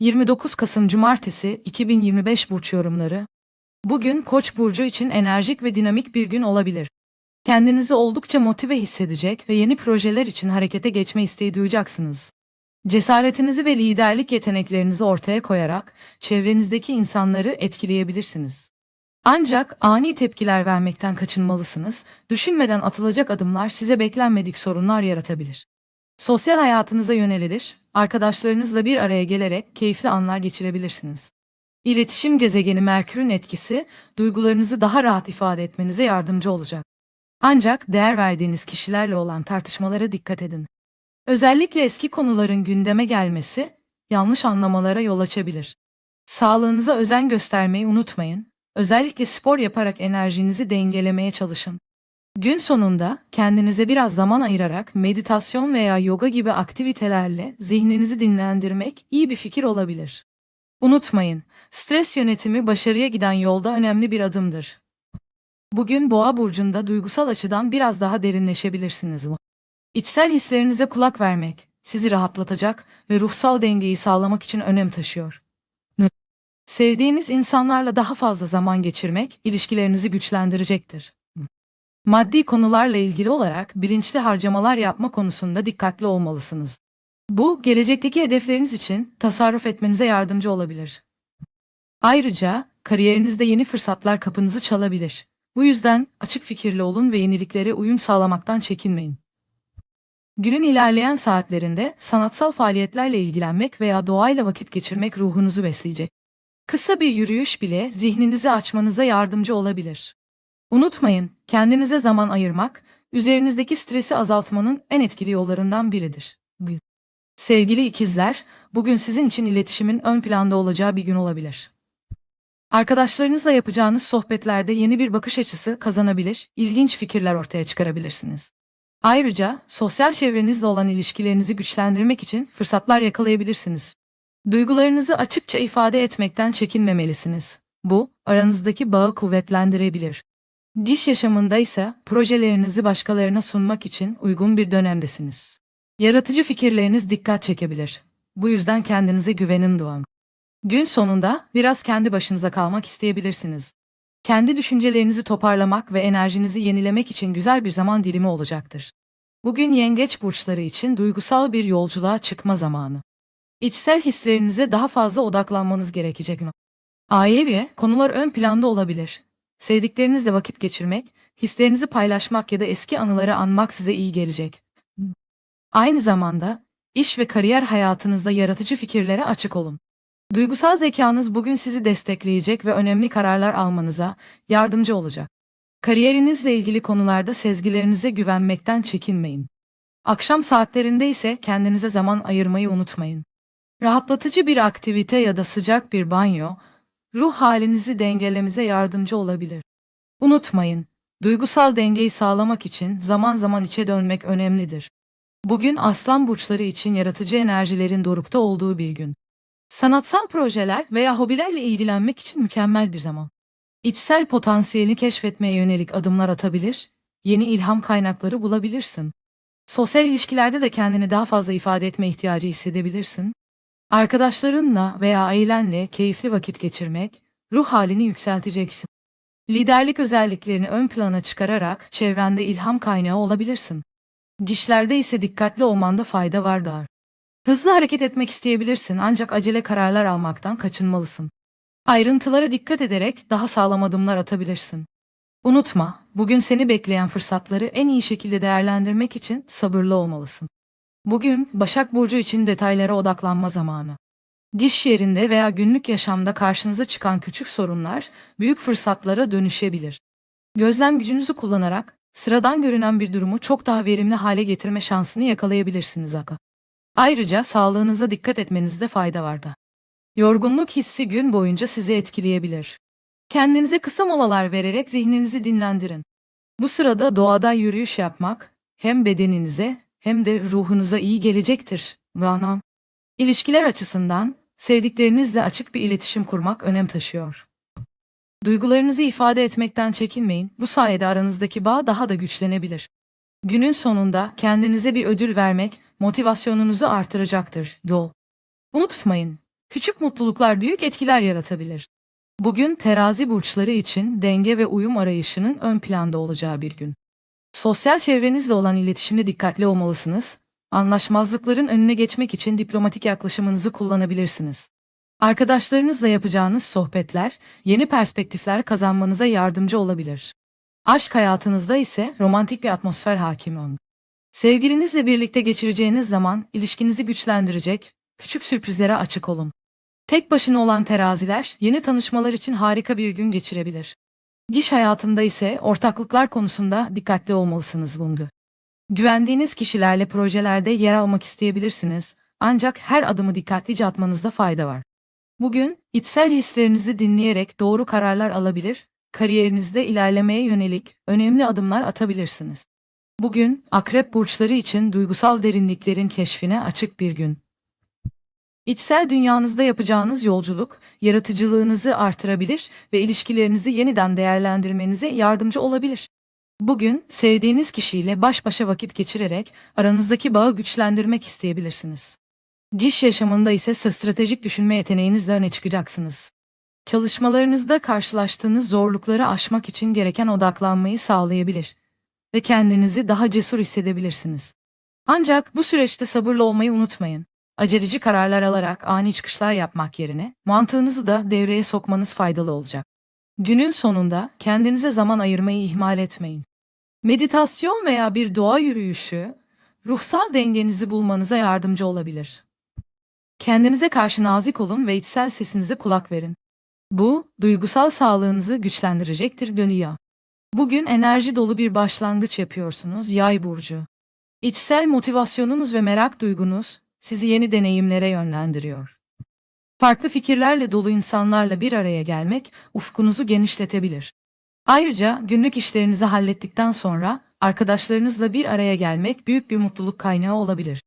29 Kasım Cumartesi 2025 burç yorumları. Bugün Koç burcu için enerjik ve dinamik bir gün olabilir. Kendinizi oldukça motive hissedecek ve yeni projeler için harekete geçme isteği duyacaksınız. Cesaretinizi ve liderlik yeteneklerinizi ortaya koyarak çevrenizdeki insanları etkileyebilirsiniz. Ancak ani tepkiler vermekten kaçınmalısınız. Düşünmeden atılacak adımlar size beklenmedik sorunlar yaratabilir. Sosyal hayatınıza yönelilir, arkadaşlarınızla bir araya gelerek keyifli anlar geçirebilirsiniz. İletişim gezegeni Merkür'ün etkisi duygularınızı daha rahat ifade etmenize yardımcı olacak. Ancak değer verdiğiniz kişilerle olan tartışmalara dikkat edin. Özellikle eski konuların gündeme gelmesi yanlış anlamalara yol açabilir. Sağlığınıza özen göstermeyi unutmayın. Özellikle spor yaparak enerjinizi dengelemeye çalışın. Gün sonunda kendinize biraz zaman ayırarak meditasyon veya yoga gibi aktivitelerle zihninizi dinlendirmek iyi bir fikir olabilir. Unutmayın, stres yönetimi başarıya giden yolda önemli bir adımdır. Bugün Boğa burcunda duygusal açıdan biraz daha derinleşebilirsiniz. İçsel hislerinize kulak vermek sizi rahatlatacak ve ruhsal dengeyi sağlamak için önem taşıyor. Sevdiğiniz insanlarla daha fazla zaman geçirmek ilişkilerinizi güçlendirecektir. Maddi konularla ilgili olarak bilinçli harcamalar yapma konusunda dikkatli olmalısınız. Bu, gelecekteki hedefleriniz için tasarruf etmenize yardımcı olabilir. Ayrıca, kariyerinizde yeni fırsatlar kapınızı çalabilir. Bu yüzden açık fikirli olun ve yeniliklere uyum sağlamaktan çekinmeyin. Günün ilerleyen saatlerinde sanatsal faaliyetlerle ilgilenmek veya doğayla vakit geçirmek ruhunuzu besleyecek. Kısa bir yürüyüş bile zihninizi açmanıza yardımcı olabilir. Unutmayın, kendinize zaman ayırmak, üzerinizdeki stresi azaltmanın en etkili yollarından biridir. Sevgili ikizler, bugün sizin için iletişimin ön planda olacağı bir gün olabilir. Arkadaşlarınızla yapacağınız sohbetlerde yeni bir bakış açısı kazanabilir, ilginç fikirler ortaya çıkarabilirsiniz. Ayrıca sosyal çevrenizle olan ilişkilerinizi güçlendirmek için fırsatlar yakalayabilirsiniz. Duygularınızı açıkça ifade etmekten çekinmemelisiniz. Bu, aranızdaki bağı kuvvetlendirebilir. Diş yaşamında ise projelerinizi başkalarına sunmak için uygun bir dönemdesiniz. Yaratıcı fikirleriniz dikkat çekebilir. Bu yüzden kendinize güvenin doğan. Gün sonunda biraz kendi başınıza kalmak isteyebilirsiniz. Kendi düşüncelerinizi toparlamak ve enerjinizi yenilemek için güzel bir zaman dilimi olacaktır. Bugün yengeç burçları için duygusal bir yolculuğa çıkma zamanı. İçsel hislerinize daha fazla odaklanmanız gerekecek. Ailevi konular ön planda olabilir. Sevdiklerinizle vakit geçirmek, hislerinizi paylaşmak ya da eski anıları anmak size iyi gelecek. Aynı zamanda iş ve kariyer hayatınızda yaratıcı fikirlere açık olun. Duygusal zekanız bugün sizi destekleyecek ve önemli kararlar almanıza yardımcı olacak. Kariyerinizle ilgili konularda sezgilerinize güvenmekten çekinmeyin. Akşam saatlerinde ise kendinize zaman ayırmayı unutmayın. Rahatlatıcı bir aktivite ya da sıcak bir banyo, ruh halinizi dengelememize yardımcı olabilir. Unutmayın, duygusal dengeyi sağlamak için zaman zaman içe dönmek önemlidir. Bugün aslan burçları için yaratıcı enerjilerin dorukta olduğu bir gün. Sanatsal projeler veya hobilerle ilgilenmek için mükemmel bir zaman. İçsel potansiyelini keşfetmeye yönelik adımlar atabilir, yeni ilham kaynakları bulabilirsin. Sosyal ilişkilerde de kendini daha fazla ifade etme ihtiyacı hissedebilirsin. Arkadaşlarınla veya ailenle keyifli vakit geçirmek, ruh halini yükselteceksin. Liderlik özelliklerini ön plana çıkararak çevrende ilham kaynağı olabilirsin. Dişlerde ise dikkatli olmanda fayda var dar. Hızlı hareket etmek isteyebilirsin ancak acele kararlar almaktan kaçınmalısın. Ayrıntılara dikkat ederek daha sağlam adımlar atabilirsin. Unutma, bugün seni bekleyen fırsatları en iyi şekilde değerlendirmek için sabırlı olmalısın. Bugün Başak Burcu için detaylara odaklanma zamanı. Diş yerinde veya günlük yaşamda karşınıza çıkan küçük sorunlar büyük fırsatlara dönüşebilir. Gözlem gücünüzü kullanarak sıradan görünen bir durumu çok daha verimli hale getirme şansını yakalayabilirsiniz aga. Ayrıca sağlığınıza dikkat etmenizde fayda var da. Yorgunluk hissi gün boyunca sizi etkileyebilir. Kendinize kısa molalar vererek zihninizi dinlendirin. Bu sırada doğada yürüyüş yapmak hem bedeninize hem de ruhunuza iyi gelecektir. Rana. İlişkiler açısından sevdiklerinizle açık bir iletişim kurmak önem taşıyor. Duygularınızı ifade etmekten çekinmeyin. Bu sayede aranızdaki bağ daha da güçlenebilir. Günün sonunda kendinize bir ödül vermek motivasyonunuzu artıracaktır. Dol. Unutmayın, Küçük mutluluklar büyük etkiler yaratabilir. Bugün terazi burçları için denge ve uyum arayışının ön planda olacağı bir gün. Sosyal çevrenizle olan iletişimde dikkatli olmalısınız. Anlaşmazlıkların önüne geçmek için diplomatik yaklaşımınızı kullanabilirsiniz. Arkadaşlarınızla yapacağınız sohbetler, yeni perspektifler kazanmanıza yardımcı olabilir. Aşk hayatınızda ise romantik bir atmosfer hakim olun. Sevgilinizle birlikte geçireceğiniz zaman ilişkinizi güçlendirecek, küçük sürprizlere açık olun. Tek başına olan teraziler yeni tanışmalar için harika bir gün geçirebilir. İş hayatında ise ortaklıklar konusunda dikkatli olmalısınız bundu. Güvendiğiniz kişilerle projelerde yer almak isteyebilirsiniz ancak her adımı dikkatlice atmanızda fayda var. Bugün içsel hislerinizi dinleyerek doğru kararlar alabilir, kariyerinizde ilerlemeye yönelik önemli adımlar atabilirsiniz. Bugün akrep burçları için duygusal derinliklerin keşfine açık bir gün. İçsel dünyanızda yapacağınız yolculuk, yaratıcılığınızı artırabilir ve ilişkilerinizi yeniden değerlendirmenize yardımcı olabilir. Bugün sevdiğiniz kişiyle baş başa vakit geçirerek aranızdaki bağı güçlendirmek isteyebilirsiniz. Diş yaşamında ise stratejik düşünme yeteneğinizle öne çıkacaksınız. Çalışmalarınızda karşılaştığınız zorlukları aşmak için gereken odaklanmayı sağlayabilir ve kendinizi daha cesur hissedebilirsiniz. Ancak bu süreçte sabırlı olmayı unutmayın. Aceleci kararlar alarak ani çıkışlar yapmak yerine mantığınızı da devreye sokmanız faydalı olacak. Günün sonunda kendinize zaman ayırmayı ihmal etmeyin. Meditasyon veya bir doğa yürüyüşü ruhsal dengenizi bulmanıza yardımcı olabilir. Kendinize karşı nazik olun ve içsel sesinize kulak verin. Bu, duygusal sağlığınızı güçlendirecektir dönüyor. Bugün enerji dolu bir başlangıç yapıyorsunuz Yay burcu. İçsel motivasyonunuz ve merak duygunuz sizi yeni deneyimlere yönlendiriyor. Farklı fikirlerle dolu insanlarla bir araya gelmek ufkunuzu genişletebilir. Ayrıca günlük işlerinizi hallettikten sonra arkadaşlarınızla bir araya gelmek büyük bir mutluluk kaynağı olabilir.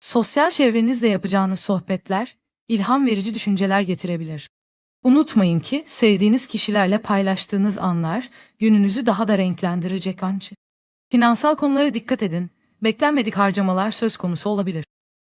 Sosyal çevrenizle yapacağınız sohbetler ilham verici düşünceler getirebilir. Unutmayın ki sevdiğiniz kişilerle paylaştığınız anlar gününüzü daha da renklendirecek ançı. Finansal konulara dikkat edin. Beklenmedik harcamalar söz konusu olabilir.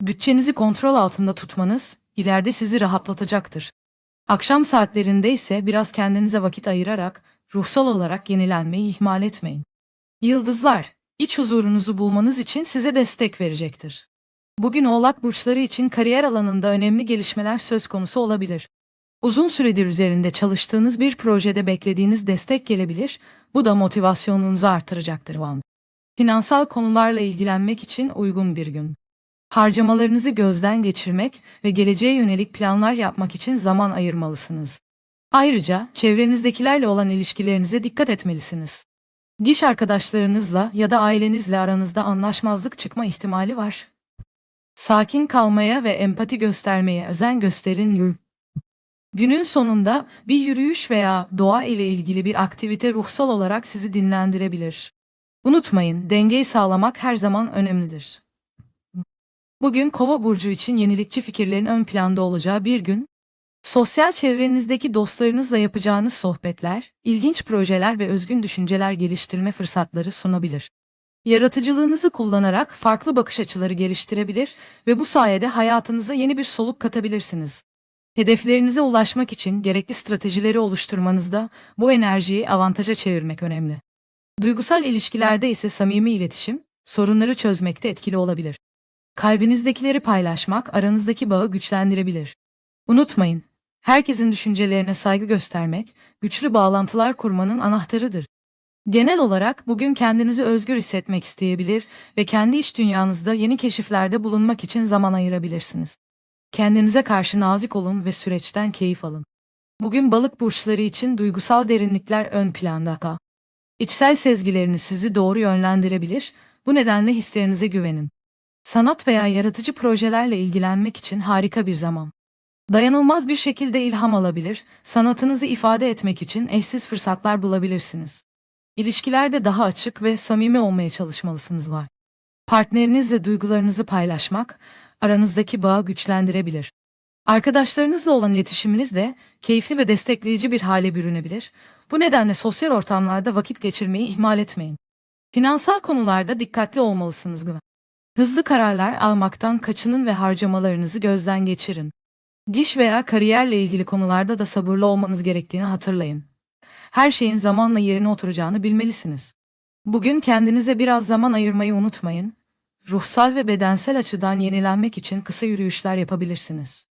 Bütçenizi kontrol altında tutmanız ileride sizi rahatlatacaktır. Akşam saatlerinde ise biraz kendinize vakit ayırarak ruhsal olarak yenilenmeyi ihmal etmeyin. Yıldızlar, iç huzurunuzu bulmanız için size destek verecektir. Bugün Oğlak burçları için kariyer alanında önemli gelişmeler söz konusu olabilir. Uzun süredir üzerinde çalıştığınız bir projede beklediğiniz destek gelebilir, bu da motivasyonunuzu artıracaktır. Finansal konularla ilgilenmek için uygun bir gün. Harcamalarınızı gözden geçirmek ve geleceğe yönelik planlar yapmak için zaman ayırmalısınız. Ayrıca çevrenizdekilerle olan ilişkilerinize dikkat etmelisiniz. Diş arkadaşlarınızla ya da ailenizle aranızda anlaşmazlık çıkma ihtimali var. Sakin kalmaya ve empati göstermeye özen gösterin. Günün sonunda bir yürüyüş veya doğa ile ilgili bir aktivite ruhsal olarak sizi dinlendirebilir. Unutmayın, dengeyi sağlamak her zaman önemlidir. Bugün Kova burcu için yenilikçi fikirlerin ön planda olacağı bir gün. Sosyal çevrenizdeki dostlarınızla yapacağınız sohbetler, ilginç projeler ve özgün düşünceler geliştirme fırsatları sunabilir. Yaratıcılığınızı kullanarak farklı bakış açıları geliştirebilir ve bu sayede hayatınıza yeni bir soluk katabilirsiniz. Hedeflerinize ulaşmak için gerekli stratejileri oluşturmanızda bu enerjiyi avantaja çevirmek önemli. Duygusal ilişkilerde ise samimi iletişim, sorunları çözmekte etkili olabilir. Kalbinizdekileri paylaşmak aranızdaki bağı güçlendirebilir. Unutmayın, herkesin düşüncelerine saygı göstermek, güçlü bağlantılar kurmanın anahtarıdır. Genel olarak bugün kendinizi özgür hissetmek isteyebilir ve kendi iç dünyanızda yeni keşiflerde bulunmak için zaman ayırabilirsiniz. Kendinize karşı nazik olun ve süreçten keyif alın. Bugün balık burçları için duygusal derinlikler ön planda. İçsel sezgileriniz sizi doğru yönlendirebilir, bu nedenle hislerinize güvenin. Sanat veya yaratıcı projelerle ilgilenmek için harika bir zaman. Dayanılmaz bir şekilde ilham alabilir, sanatınızı ifade etmek için eşsiz fırsatlar bulabilirsiniz. İlişkilerde daha açık ve samimi olmaya çalışmalısınız var. Partnerinizle duygularınızı paylaşmak, aranızdaki bağı güçlendirebilir. Arkadaşlarınızla olan iletişiminiz de keyifli ve destekleyici bir hale bürünebilir. Bu nedenle sosyal ortamlarda vakit geçirmeyi ihmal etmeyin. Finansal konularda dikkatli olmalısınız. Hızlı kararlar almaktan kaçının ve harcamalarınızı gözden geçirin. Diş veya kariyerle ilgili konularda da sabırlı olmanız gerektiğini hatırlayın. Her şeyin zamanla yerine oturacağını bilmelisiniz. Bugün kendinize biraz zaman ayırmayı unutmayın. Ruhsal ve bedensel açıdan yenilenmek için kısa yürüyüşler yapabilirsiniz.